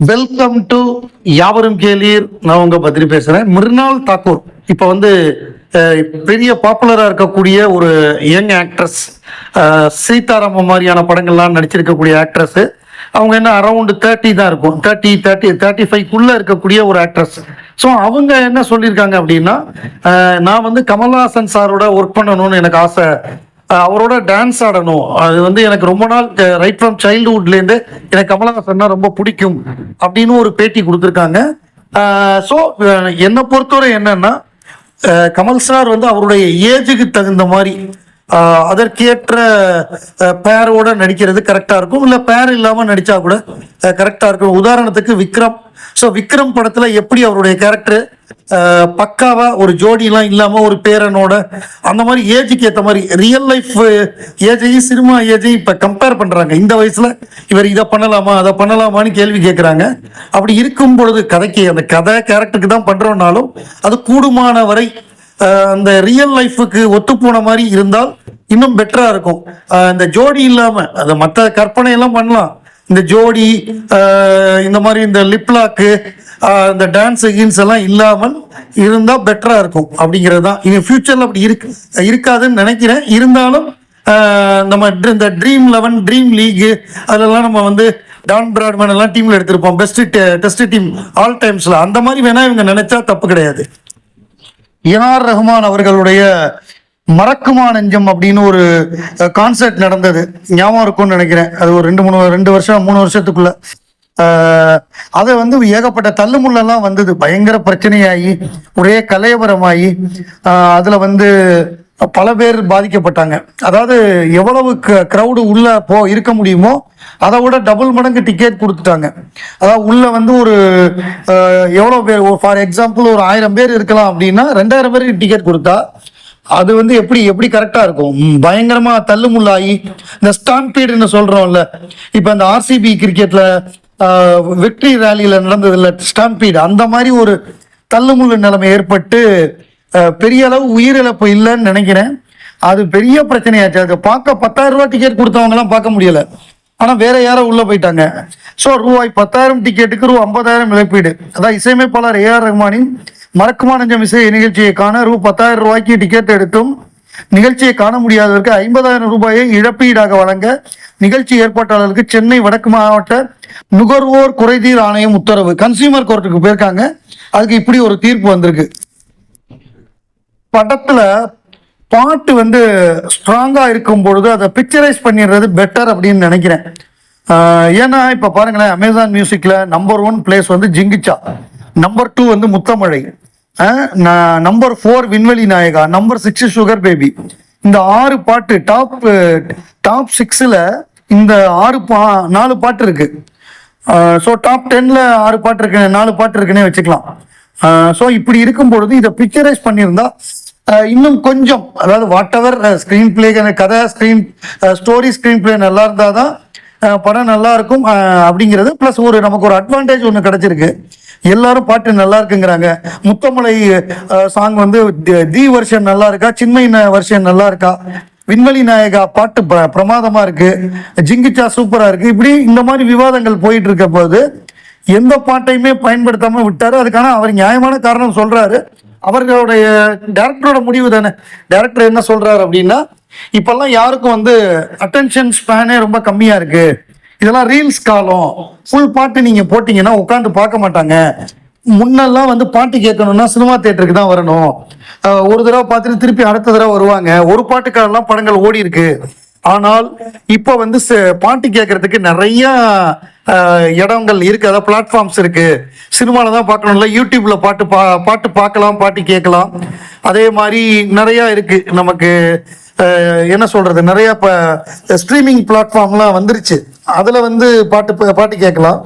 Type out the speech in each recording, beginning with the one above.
Welcome to யாவரும் கேளீர். நான் உங்க பத்ரி பேசுறேன். மிருனால் தாக்கூர். இப்ப வந்து பெரிய பாப்புலரா இருக்கக்கூடிய ஒரு யங் ஆக்ட்ரஸ் சீதாராம மாதிரியான படங்கள்லாம் நடிச்சிருக்கக்கூடிய ஆக்ட்ரஸ் அவங்க என்ன அரௌண்ட் தேர்ட்டி தான் இருக்கும். தேர்ட்டி தேர்ட்டி தேர்ட்டி ஃபைவ்க்குள்ள இருக்கக்கூடிய ஒரு ஆக்ட்ரஸ் ஸோ அவங்க என்ன சொல்லியிருக்காங்க அப்படின்னா நான் வந்து கமல்ஹாசன் சாரோட ஒர்க் பண்ணணும்னு எனக்கு ஆசை. அவரோட டான்ஸ் ஆடணும். அது வந்து எனக்கு ரொம்ப நாள் ரைட் ஃப்ரம் சைல்டுஹுட்லேருந்து எனக்கு கமலஹாசன்னா ரொம்ப பிடிக்கும் அப்படின்னு ஒரு பேட்டி கொடுத்துருக்காங்க. ஸோ என்னை பொறுத்தவரை என்னன்னா கமல் சார் வந்து அவருடைய ஏஜுக்கு தகுந்த மாதிரி அதற்கேற்ற பேரோட நடிக்கிறது கரெக்டாக இருக்கும். இல்லை பேர் இல்லாமல் நடித்தா கூட கரெக்டாக இருக்கும். உதாரணத்துக்கு விக்ரம். ஸோ விக்ரம் படத்தில் எப்படி அவருடைய கேரக்டர் பக்காவாக ஒரு ஜோடிலாம் இல்லாமல் ஒரு பேரனோட அந்த மாதிரி ஏஜுக்கு ஏற்ற மாதிரி ரியல் லைஃப் ஏஜையும் சினிமா ஏஜையும் இப்போ கம்பேர் பண்ணுறாங்க இந்த வயசில் இவர் இதை பண்ணலாமா அதை பண்ணலாமான்னு கேள்வி கேட்குறாங்க அப்படி இருக்கும் பொழுது கதைக்கு அந்த கதை கேரக்டருக்கு தான் பண்ணுறோன்னாலும் அது கூடுமான வரை அந்த ரியல் லைஃபுக்கு ஒத்து போன மாதிரி இருந்தால் இன்னும் பெட்டரா இருக்கும். இந்த ஜோடி இல்லாம அதை மற்ற கற்பனை எல்லாம் பண்ணலாம். இந்த ஜோடி இந்த மாதிரி இந்த லிப்லாக்கு இந்த டான்ஸ் கீன்ஸ் எல்லாம் இல்லாமல் இருந்தால் பெட்டராக இருக்கும். அப்படிங்கிறது தான். இனி ஃபியூச்சரில் அப்படி இருக்கு இருக்காதுன்னு நினைக்கிறேன். இருந்தாலும் நம்ம இந்த ட்ரீம் லெவன் ட்ரீம் லீகு அதெல்லாம் நம்ம வந்து டான் பிராட்மேன் எல்லாம் டீமில் எடுத்திருப்போம். பெஸ்ட் டெஸ்ட் டீம் ஆல் டைம்ஸில் அந்த மாதிரி வேணால் இவங்க நினைச்சா தப்பு கிடையாது. ஏஆர் ரஹ்மான் அவர்களுடைய மறக்குமா நெஞ்சம் அப்படின்னு ஒரு கான்சர்ட் நடந்தது. ஞாபகம் இருக்கும்னு நினைக்கிறேன். அது ஒரு ரெண்டு மூணு ரெண்டு வருஷம் மூணு வருஷத்துக்குள்ள. அதை அது வந்து ஏகப்பட்ட தள்ளுமுள்ளெல்லாம் வந்தது. பயங்கர பிரச்சனையாகி ஒரே கலையபரமாகி அதில் வந்து பல பேர் பாதிக்கப்பட்டாங்க. அதாவது எவ்வளவு க்ரௌடு உள்ள போ இருக்க முடியுமோ அதை விட டபுள் மடங்கு டிக்கெட் கொடுத்துட்டாங்க. அதாவது உள்ள வந்து ஒரு எவ்வளோ எவ்வளவு பேர் ஃபார் எக்ஸாம்பிள் ஒரு ஆயிரம் பேர் இருக்கலாம் அப்படின்னா ரெண்டாயிரம் பேருக்கு டிக்கெட் கொடுத்தா அது வந்து எப்படி எப்படி கரெக்டாக இருக்கும்? பயங்கரமாக தள்ளுமுள்ளாகி இந்த ஸ்டாம்பீடுன்னு சொல்கிறோம்ல இப்போ இந்த ஆர்சிபி கிரிக்கெட்டில் விக்டரி ரேலியில் நடந்ததில்ல ஸ்டாம்பீடு அந்த மாதிரி ஒரு தள்ளுமுள்ளு நிலைமை ஏற்பட்டு பெரிய அளவு உயிரிழப்பு இல்லைன்னு நினைக்கிறேன். அது பெரிய பிரச்சனையாச்சு. அது பார்க்க பத்தாயிரம் ரூபா டிக்கெட் கொடுத்தவங்கலாம் பார்க்க முடியல. ஆனால் வேற யாரோ உள்ளே போயிட்டாங்க. ஸோ ரூபாய் பத்தாயிரம் டிக்கெட்டுக்கு ரூ ஐம்பதாயிரம் இழப்பீடு. அதான் இசையமைப்பாளர் ஏஆர் ரஹ்மானின் மறக்குமா நெஞ்சம் இசை நிகழ்ச்சியை காண ரூ பத்தாயிரம் ரூபாய்க்கு டிக்கெட் எடுத்தும் நிகழ்ச்சியை காண முடியாதவருக்கு ஐம்பதாயிரம் ரூபாயை இழப்பீடாக வழங்க நிகழ்ச்சி ஏற்பாட்டாளருக்கு சென்னை வடக்கு மாவட்ட நுகர்வோர் குறைதீர் ஆணையம் உத்தரவு. கன்சியூமர் கோர்ட்டுக்கு போயிருக்காங்க. அதுக்கு இப்படி ஒரு தீர்ப்பு வந்திருக்கு. படத்துல பாட்டு வந்து ஸ்ட்ராங்கா இருக்கும் பொழுது அதை பிக்சரைஸ் பண்ணிடுறது பெட்டர் அப்படின்னு நினைக்கிறேன். ஏன்னா இப்ப பாருங்களேன் அமேசான் மியூசிக்ல நம்பர் ஒன் பிளேஸ் வந்து ஜிங்கிச்சா. நம்பர் டூ வந்து முத்தமழை. நம்பர் ஃபோர் விண்வெளி நாயகா நம்பர் சிக்ஸ் சுகர் பேபி இந்த ஆறு பாட்டு டாப் டாப் சிக்ஸில் இந்த ஆறு பா நாலு பாட்டு இருக்கு. ஸோ டாப் டென்ல ஆறு பாட்டு இருக்கு நாலு பாட்டு இருக்குன்னே வச்சுக்கலாம். ஸோ இப்படி இருக்கும் பொழுது இதை பிக்சரைஸ் பண்ணியிருந்தா இன்னும் கொஞ்சம் அதாவது வாட் எவர் ஸ்க்ரீன் பிளே கதை ஸ்க்ரீன் ஸ்டோரி ஸ்க்ரீன் பிளே நல்லா இருந்தால் தான் படம் நல்லா இருக்கும் அப்படிங்கிறது. ப்ளஸ் ஒரு நமக்கு ஒரு அட்வான்டேஜ் ஒன்று கிடச்சிருக்கு. எல்லாரும் பாட்டு நல்லா இருக்குங்கிறாங்க. முத்தமலை சாங் வந்து தி- வருஷன் நல்லா இருக்கா சின்மை வருஷன் நல்லா இருக்கா? விண்வெளி நாயகா பாட்டு ப பிரமாதமா இருக்கு. ஜிங்கிச்சா சூப்பரா இருக்கு. இப்படி இந்த மாதிரி விவாதங்கள் போயிட்டு இருக்க போது எந்த பாட்டையுமே பயன்படுத்தாம விட்டாரு. அதுக்கான அவர் நியாயமான காரணம் சொல்றாரு. அவர்களுடைய டேரக்டரோட முடிவு தானே? டேரக்டர் என்ன சொல்றாரு அப்படின்னா இப்பெல்லாம் யாருக்கும் வந்து அட்டென்ஷன் ஸ்பேனே ரொம்ப கம்மியா இருக்கு. இதெல்லாம் ரீல்ஸ் காலம். ஃபுல் பாட்டு நீங்க போட்டீங்கன்னா உட்காந்து பார்க்க மாட்டாங்க. முன்னெல்லாம் வந்து பாட்டு கேட்கணும்னா சினிமா தேட்டருக்கு தான் வரணும். ஒரு தடவை பார்த்துட்டு திருப்பி அடுத்த தடவை வருவாங்க. ஒரு பாட்டுக்காரெல்லாம் படங்கள் ஓடி இருக்கு ஆனால் இப்போ வந்து பாட்டு கேட்கறதுக்கு நிறைய இடங்கள் இருக்கு. அதாவது பிளாட்ஃபார்ம்ஸ் இருக்கு. சினிமாவில் தான் பார்க்கணும்ல யூடியூப்ல பாட்டு பா பாட்டு பார்க்கலாம் பாட்டு கேட்கலாம். அதே மாதிரி நிறைய இருக்கு. நமக்கு என்ன சொல்றது? நிறைய இப்போ ஸ்ட்ரீமிங் பிளாட்ஃபார்ம்லாம் வந்துருச்சு. அதில் வந்து பாட்டு பாட்டு கேட்கலாம்.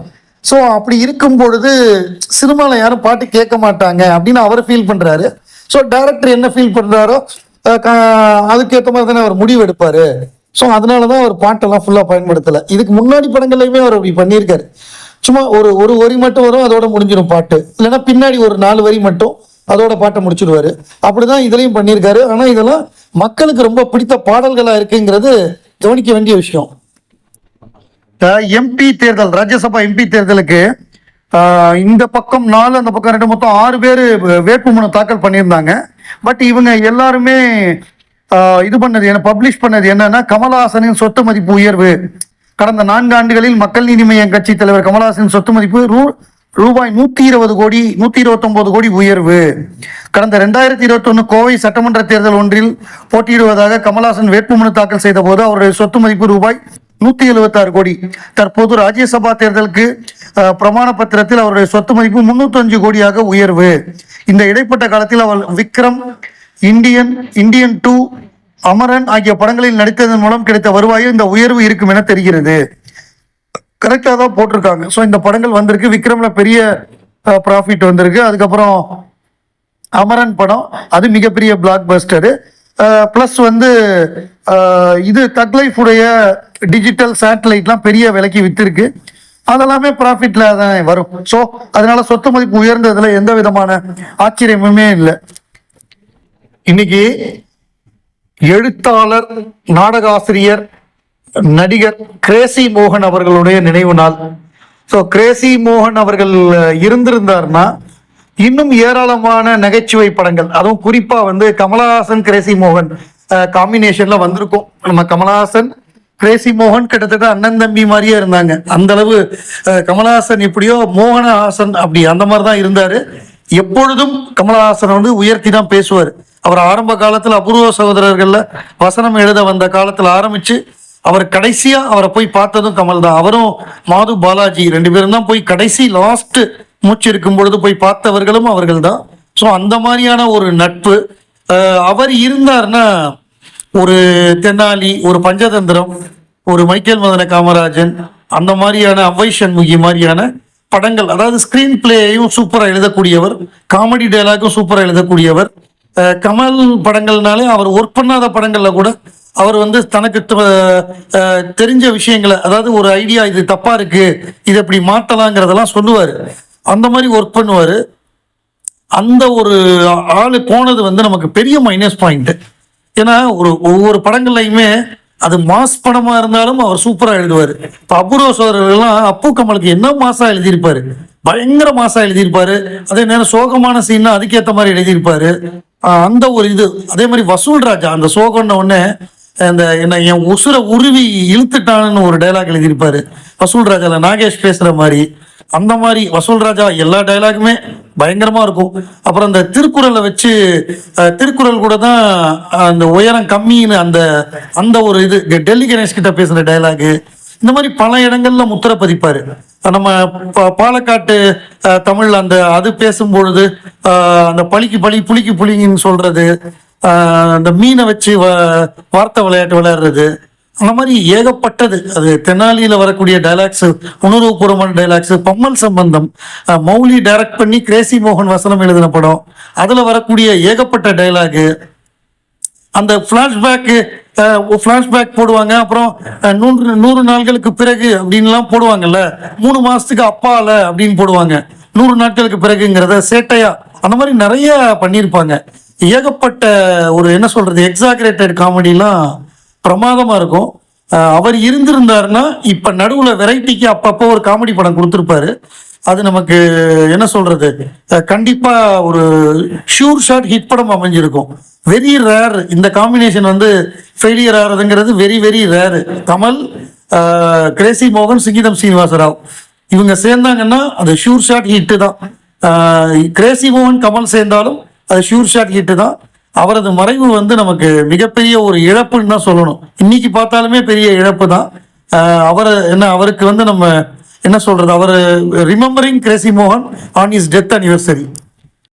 ஸோ அப்படி இருக்கும் பொழுது சினிமாவில் யாரும் பாட்டு கேட்க மாட்டாங்க அப்படின்னு அவர் ஃபீல் பண்ணுறாரு ஸோ டேரக்டர் என்ன ஃபீல் பண்ணுறாரோ அதுக்கேற்ற மாதிரி தானே அவர் முடிவு எடுப்பாரு. ஸோ அதனால தான் அவர் பாட்டெல்லாம் ஃபுல்லாக பயன்படுத்தலை. இதுக்கு முன்னாடி படங்கள்லையுமே அவர் அப்படி பண்ணியிருக்காரு. சும்மா ஒரு ஒரு வரி மட்டும் வரும் அதோட முடிஞ்சிடும் பாட்டு. இல்லைன்னா பின்னாடி ஒரு நாலு வரி மட்டும் அதோட பாட்டை முடிச்சிடுவாரு. அப்படிதான் இதுலேயும் பண்ணியிருக்காரு. ஆனால் இதெல்லாம் மக்களுக்கு ரொம்ப பிடித்த பாடல்களாக இருக்குங்கிறது கவனிக்க வேண்டிய விஷயம். எம்பி தேர்தல் ராஜ்யசபா எம்பி தேர்தலுக்கு இந்த பக்கம் நாலு அந்த பக்கம் ரெண்டு மொத்தம் ஆறு பேர் வேட்புமனு தாக்கல் பண்ணியிருந்தாங்க. பட் இவங்க எல்லாருமே இது பண்ணது என்ன பப்ளிஷ் பண்ணது என்னன்னா கமலஹாசனின் சொத்து மதிப்பு உயர்வு. கடந்த நான்கு ஆண்டுகளில் மக்கள் நீதி மய்யம் கட்சி தலைவர் கமலஹாசன் சொத்து மதிப்பு ரூ ரூபாய் நூத்தி இருபது கோடி நூத்தி இருபத்தொன்பது கோடி உயர்வு. கடந்த ரெண்டாயிரத்தி இருபத்தொன்னு கோவை சட்டமன்ற தேர்தல் ஒன்றில் போட்டியிடுவதாக கமலஹாசன் வேட்புமனு தாக்கல் செய்த போது அவருடைய சொத்து மதிப்பு ரூபாய் நூத்தி எழுபத்தாறு கோடி. தற்போது ராஜ்யசபா தேர்தலுக்கு பிரமாண பத்திரத்தில் அவருடைய சொத்து மதிப்பு முன்னூத்தஞ்சு கோடியாக உயர்வு. இந்த இடைப்பட்ட காலத்தில் அவர் Vikram Indian Indian two Amaran ஆகிய படங்களில் நடித்ததன் மூலம் கிடைத்த வருவாயில் இந்த உயர்வு இருக்கும் என தெரிகிறது. கரெக்டாக தான் போட்டிருக்காங்க. ஸோ இந்த படங்கள் வந்திருக்கு. விக்ரம்ல பெரிய ப்ராஃபிட் வந்திருக்கு. அதுக்கப்புறம் அமரன் படம். அது மிகப்பெரிய பிளாக் பஸ்டரு ப்ளஸ் வந்து இது தக்லைஃப் உடைய டிஜிட்டல் சேட்டலைட்லாம் பெரிய விலைக்கு விற்றுருக்கு அதெல்லாமே ப்ராஃபிட்டில் தான் வரும். ஸோ அதனால சொத்து மதிப்பு உயர்ந்ததில் எந்த விதமான ஆச்சரியமுமே இல்லை. இன்னைக்கு எழுத்தாளர் நாடகாசிரியர் நடிகர் கிரேசி மோகன் அவர்களுடைய நினைவு நாள். ஸோ கிரேசி மோகன் அவர்கள் இருந்திருந்தார்னா இன்னும் ஏராளமான நகைச்சுவை படங்கள். அதுவும் குறிப்பாக வந்து கமலஹாசன் கிரேசி மோகன் காம்பினேஷன்ல வந்திருக்கும். நம்ம கமலஹாசன் கிரேசி மோகன் கிட்டத்தட்ட அண்ணன் தம்பி மாதிரியே இருந்தாங்க. அந்த அளவு கமலஹாசன் எப்படியோ மோகனஹாசன் அப்படி அந்த மாதிரி தான் இருந்தாரு. எப்பொழுதும் கமலஹாசன் வந்து உயர்த்தி தான் பேசுவார். அவர் ஆரம்ப காலத்தில் அபூர்வ சகோதரர்களில் வசனம் எழுத வந்த காலத்தில் ஆரம்பித்து அவர் கடைசியாக அவரை போய் பார்த்ததும் கமல் தான் அவரும் மாது பாலாஜி ரெண்டு பேரும் தான் போய் கடைசி லாஸ்ட்டு மூச்சு இருக்கும் பொழுது போய் பார்த்தவர்களும் அவர்கள் தான் ஸோ அந்த மாதிரியான ஒரு நட்பு அவர் இருந்தார்னா ஒரு தென்னாலி ஒரு பஞ்சதந்திரம் ஒரு மைக்கேல் மதன காமராஜன் அந்த மாதிரியான அவ்வை சண்முகி மாதிரியான படங்கள் அதாவது ஸ்கிரீன் பிளேயையும் சூப்பராக எழுதக்கூடியவர் காமெடி டைலாக்கும் சூப்பராக எழுதக்கூடியவர். கமல் படங்கள்னாலே அவர் ஒர்க் பண்ணாத படங்களில் கூட அவர் வந்து தனக்கு த- தெரிஞ்ச விஷயங்களை அதாவது ஒரு ஐடியா இது தப்பாக இருக்குது இது இப்படி மாற்றலாங்கிறதெல்லாம் சொல்லுவார். அந்த மாதிரி ஒர்க் பண்ணுவார். அந்த ஒரு ஆள் போனது வந்து நமக்கு பெரிய மைனஸ் பாயிண்ட்டு ஏன்னா ஒரு ஒவ்வொரு படங்கள்லையுமே அது மாஸ் படமா இருந்தாலும் அவர் சூப்பரா எழுதுவார். இப்போ அபூர்வ சோதரர்கள்லாம் அப்பு கமலுக்கு என்ன மாசா எழுதியிருப்பாரு? பயங்கர மாசா எழுதியிருப்பாரு. அதே நேரம் சோகமான சீன்னா அதுக்கேற்ற மாதிரி எழுதியிருப்பாரு. அந்த ஒரு இது. அதே மாதிரி வசூல் ராஜா அந்த சோகம்ன உடனே அந்த என்ன என் உசுரை உருவி இழுத்துட்டான்னு ஒரு டைலாக் எழுதியிருப்பாரு. வசூல் ராஜால நாகேஷ் பேசுற மாதிரி. அந்த மாதிரி வசூல் ராஜா எல்லா டைலாகுமே பயங்கரமா இருக்கும். அப்புறம் அந்த திருக்குறளை வச்சு திருக்குறள் கூட தான் அந்த உயரம் கம்மின்னு அந்த அந்த ஒரு இது டெல்லி கணேஷ் கிட்ட பேசுற டைலாகு இந்த மாதிரி பல இடங்கள்ல முத்திர பதிப்பாரு. நம்ம பாலக்காட்டு தமிழ் அந்த அது பேசும்பொழுது அந்த பழிக்கு பழி புளிக்கு புளிங்கன்னு சொல்றது அந்த மீனை வச்சு வ- வார்த்தை விளையாட்டு விளையாடுறது அந்த மாதிரி ஏகப்பட்டது. அது தெனாலியில் வரக்கூடிய டைலாக்ஸ் உணர்வுபூர்வமான டைலாக்ஸ் பம்மல் சம்பந்தம் மௌலி டைரக்ட் பண்ணி கிரேசி மோகன் வசனம் எழுதின படம் அதில் வரக்கூடிய ஏகப்பட்ட டைலாகு அந்த ஃப்ளாஷ்பேக்கு ஃப்ளாஷ்பேக் போடுவாங்க. அப்புறம் நூறு நூறு நாள்களுக்கு பிறகு அப்படின்லாம் போடுவாங்கல்ல. மூணு மாதத்துக்கு அப்பால அப்படின்னு போடுவாங்க. நூறு நாட்களுக்கு பிறகுங்கிறத சேட்டையா அந்த மாதிரி நிறைய பண்ணியிருப்பாங்க. ஏகப்பட்ட ஒரு என்ன சொல்றது எக்ஸாகரேட்டட் காமெடிலாம் பிரமாதமாக இருக்கும். அவர் இருந்திருந்தாருன்னா இப்போ நடுவில் வெரைட்டிக்கு அப்பப்போ ஒரு காமெடி படம் கொடுத்துருப்பாரு. அது நமக்கு என்ன சொல்றது? கண்டிப்பாக கண்டிப்பா ஒரு ஷூர் ஷாட் ஹிட் படம் அமைஞ்சிருக்கும். Very rare. இந்த காம்பினேஷன் வந்து failure ஆகிறதுங்கிறது very very rare. Kamal Crazy மோகன் சிங்கிதம் சீனிவாசராவ். இவங்க சேர்ந்தாங்கன்னா அது ஷூர் ஷாட் ஹிட்டு தான். கிரேசி மோகன் கமல் சேர்ந்தாலும் அது ஷூர் ஷாட் ஹிட்டு தான். அவரது மறைவு வந்து நமக்கு மிகப்பெரிய ஒரு இழப்புன்னு தான் சொல்லணும். இன்னைக்கு பார்த்தாலுமே பெரிய இழப்பு தான். அவர் என்ன அவருக்கு வந்து நம்ம என்ன சொல்றது? அவர் ரிமெம்பரிங் கிரேசி மோகன் ஆன் இஸ் டெத் அனிவர்சரி